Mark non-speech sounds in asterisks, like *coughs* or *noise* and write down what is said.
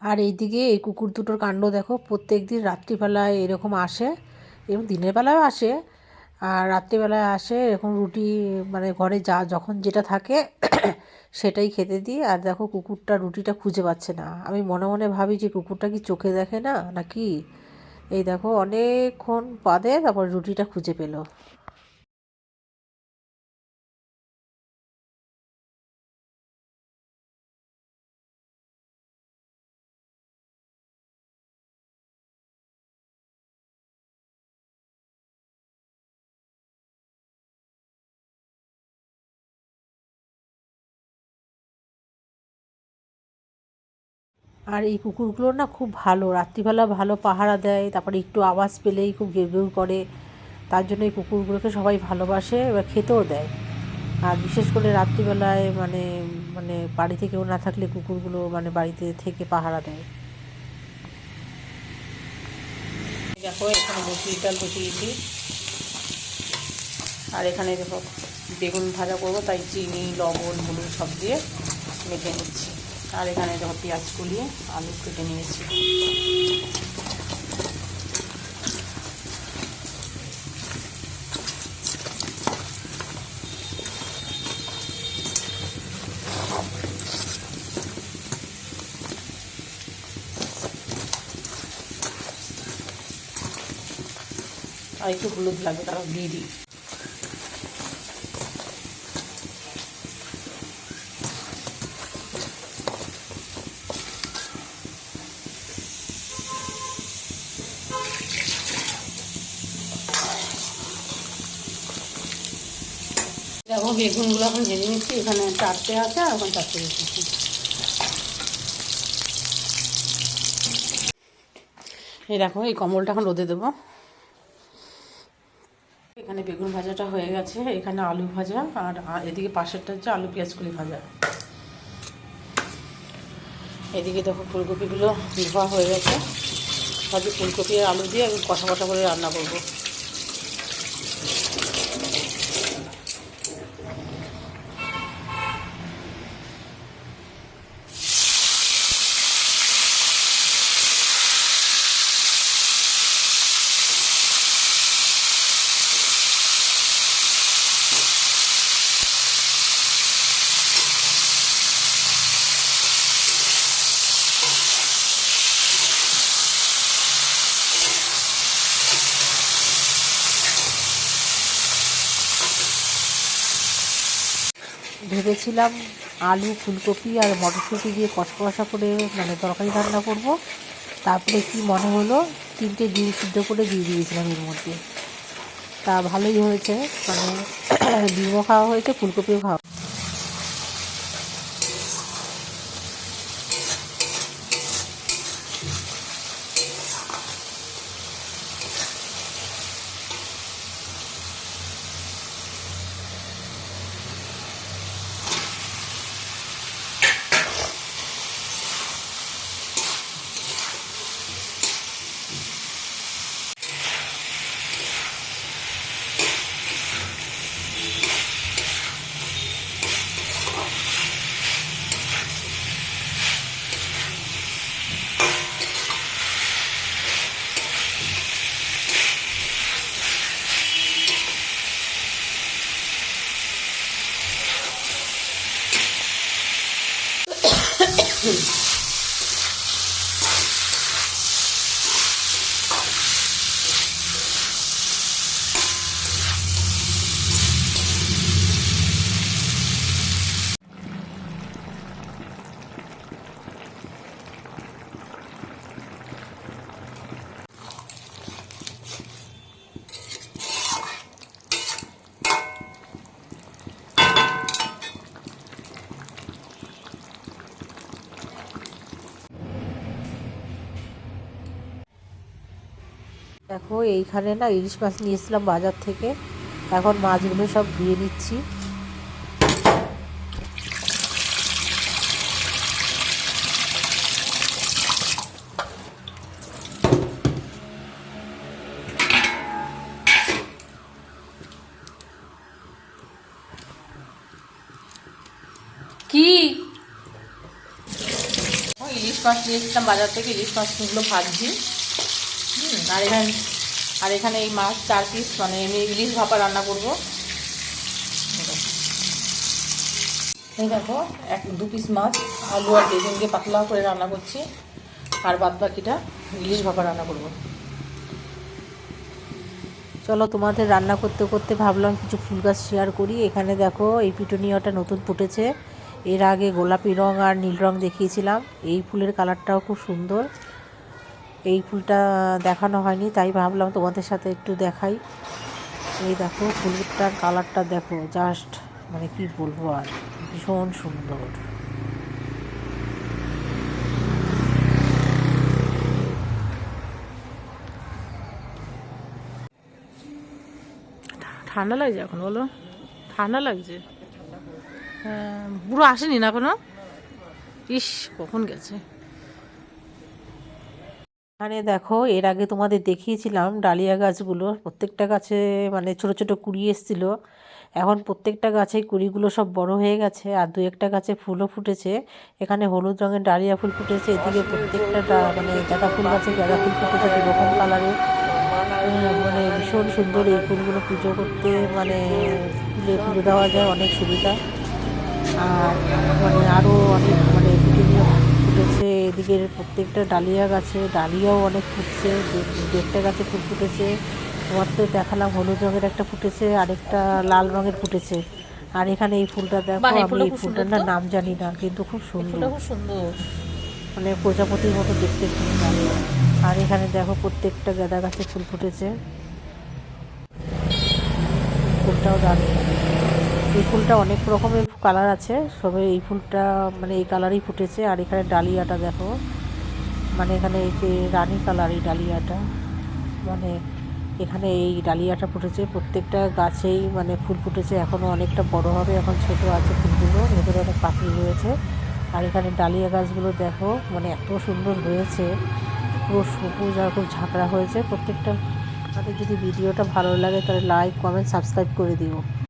আর এইদিকে এই কুকুর দুটোর কাণ্ড দেখো প্রত্যেক দিন রাত্রিবেলায় এরকম আসে, এবং দিনের বেলাও আসে, আর রাত্রিবেলায় আসে এরকম রুটি মানে ঘরে যা যখন যেটা থাকে, *coughs* সেটাই খেতে দিই, আর দেখো কুকুরটা রুটিটা খুঁজে পাচ্ছে না। আমি মনে মনে ভাবি যে কুকুরটা কি চোখে দেখে না, নাকি? এই দেখো অনেকক্ষণ বাদে তারপর রুটিটা খুঁজে পেল। আর এই কুকুরগুলো না খুব ভালো, রাত্রিবেলা ভালো পাহারা দেয়, তারপরে একটু আওয়াজ পেলেই খুব ঘেউ করে, তার জন্য এই কুকুরগুলোকে সবাই ভালোবাসে, এবার খেতেও দেয়। আর বিশেষ করে রাত্রিবেলায় মানে মানে বাড়িতে কেউ না থাকলে কুকুরগুলো মানে বাড়িতে থেকে পাহারা দেয়। দেখো, এখানে মুসুরির ডাল বসিয়েছি আর এখানে দেখো, বেগুন ভাজা করব, তাই চিনি, লবণ, হলুদ সব দিয়ে মেখে নিচ্ছি। আর এখানে দেখো পেঁয়াজ কুলিয়ে আলু কেটে নিয়েছি। আর একটু হলুদ লাগবে তারা দিয়ে দিই। দেখো, বেগুনগুলো এখন ভেজে নিচ্ছি। এখানে চারটে আছে, আর এখন চারটে রেখেছি এই দেখো, এই কমলটা এখন রোদে দেবো। এখানে বেগুন ভাজাটা হয়ে গেছে। এখানে আলু ভাজা, আর এদিকে পাশেরটা হচ্ছে আলু পেঁয়াজকুলি ভাজা। এদিকে দেখো, ফুলকপিগুলো ধোয়া হয়ে গেছে। ভাজি ফুলকপি আর আলু দিয়ে আমি কষা কষা করে রান্না করব। ভেবেছিলাম আলু, ফুলকপি আর মটরশুঁটি দিয়ে কষা কষা করে মানে তরকারি রান্না করব। তারপরে কি মনে হলো? তিনটে ডিম সিদ্ধ করে দিয়ে দিয়েছিলাম এর মধ্যে। তা ভালোই হয়েছে মানে *clears throat* ডিমও খাওয়া হয়েছে, ফুলকপিও খাওয়া দেখো, এইখানে না ইলিশ মাছ নিয়ে এসেছিলাম বাজার থেকে। এখন মাছগুলো সব ধুয়ে নিচ্ছি। কি? ইলিশ মাছ নিয়ে এসেছিলাম বাজার থেকে, ইলিশ মাছগুলো ভাজছি। আর এখানে আর এখানে এই মাছ চার পিস মানে আমি ইলিশ ভাপা রান্না করব। এই দেখো, এক, দু পিস মাছ, আলু আর বেগুন দিয়ে পাতলা করে রান্না করছি। আর বাদ বাকিটা ইলিশ ভাপা রান্না করব। চলো তোমাদের রান্না করতে করতে ভাবলাম কিছু ফুল গাছ শেয়ার করি। এখানে দেখো, এই পিটুনিয়াটা নতুন ফুটেছে। এর আগে গোলাপি রং আর নীল রং দেখিয়েছিলাম। এই ফুলের কালারটাও খুব সুন্দর। এই ফুলটা দেখানো হয়নি তাই ভাবলাম তোমাদের সাথে একটু দেখাই। এই দেখো ফুলটার কালারটা দেখো জাস্ট মানে কি বলব আর ভীষণ সুন্দর। ঠান্ডা লাগছে এখন বলো? ঠান্ডা লাগছে? হ্যাঁ, বুড়ো আসেনি না কোনো ইস কখন গেছে? এখানে দেখো, এর আগে তোমাদের দেখিয়েছিলাম ডালিয়া গাছগুলো। প্রত্যেকটা গাছে মানে ছোট ছোট কুড়ি এসেছিল। এখন প্রত্যেকটা গাছেই কুড়িগুলো সব বড় হয়ে গেছে আর দু একটা গাছে ফুলও ফুটেছে। এখানে হলুদ রঙের ডালিয়া ফুল ফুটেছে। এদিকে প্রত্যেকটা মানে গাঁদা ফুল গাছে গাঁদা ফুল ফুটেছে দুরকম কালারের মানে ভীষণ সুন্দর এই ফুলগুলো পুজো করতে মানে ফুলে পুজো দেওয়া যায়, অনেক সুবিধা। আর মানে আরও অনেক মানে বিভিন্ন ফুটেছে। এদিকের প্রত্যেকটা ডালিয়া গাছে ডালিয়াও অনেক ফুটছে দেড়টা গাছে ফুল ফুটেছে। তোমার তো দেখালাম হলুদ রঙের একটা ফুটেছে আরেকটা লাল রঙের ফুটেছে। আর এখানে এই ফুলটা দেখো আমি এই ফুলটার না নাম জানি না কিন্তু খুব সুন্দর। খুব সুন্দর। মানে প্রজাপতির মতো দেখতে খুব লাগে আর এখানে দেখো প্রত্যেকটা গাঁদা গাছে ফুল ফুটেছে। ফুলটাও দারুণ। এই ফুলটা অনেক রকমের কালার আছে, সবে এই ফুলটা মানে এই কালারই ফুটেছে। আর এখানে ডালিয়াটা দেখো মানে এখানে এই যে রানী কালার, এই ডালিয়াটা। মানে এখানে এই ডালিয়াটা ফুটেছে। প্রত্যেকটা গাছেই মানে ফুল ফুটেছে। এখনও অনেকটা বড় হবে, এখন ছোট আছে ফুলগুলো, ভেতরে অনেক পাখি রয়েছে। আর এখানে ডালিয়া গাছগুলো দেখো মানে এত সুন্দর হয়েছে। পুরো সবুজ আর খুব ঝাঁকড়া হয়েছে। প্রত্যেকটা, আমাদের যদি ভিডিওটা ভালো লাগে তাহলে লাইক কমেন্ট সাবস্ক্রাইব করে দিও।